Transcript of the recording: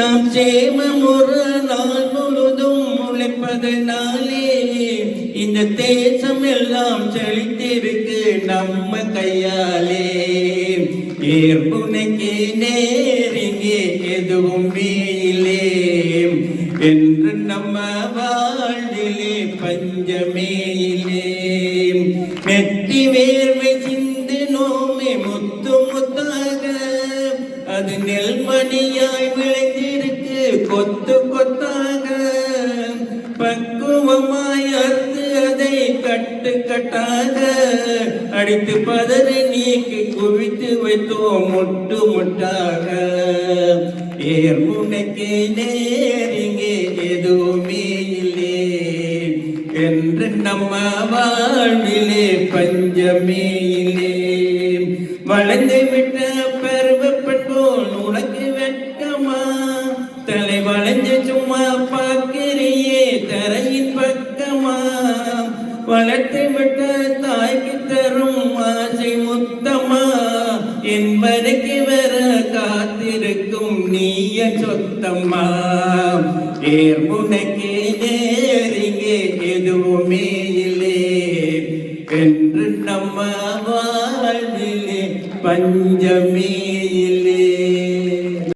நாம் சேமம் ஒரு நாள் முழுதும் உழைப்பதனாலே இந்த தேசம் எல்லாம் செழித்திருக்கு நம்ம கையாலே. ஏற்புனைக்கு நேரிங்கே எதுவும் மேலே என்று நம்ம வாழ்விலே பஞ்சமேயிலே. நெற்றி வேர்வை சிந்து நோமே முத்து முத்தாக அது நெல்மணியாய் விளை கொத்து கொத்தாக பக்குவமாய் அறுத்து அதை கட்டு கட்டாக அடித்து பதறி நீக்கி குவித்து வைத்தோம் முட்டு முட்டாக. ஏர் முனைக்கு நேரிங்கே எதுவுமே இல்லை. என்று நம்ம வாழ்விலே பஞ்சமே இல்லை. வளைந்து விட்ட பருவப்பெண் சும்மா பார்க்கிறியே தரையின் பக்கமா? வளர்த்து விட்ட தாய்க்கு தரும் ஆசை முத்தமா? என்பதுக்கு வர காத்திருக்கும் நீய சொத்தம்மா. ஏர் முனைக்கு நேரிங்கே எதுவுமே இல்லை. என்று நம்ம வாழ்விலே பஞ்சமே இல்லை.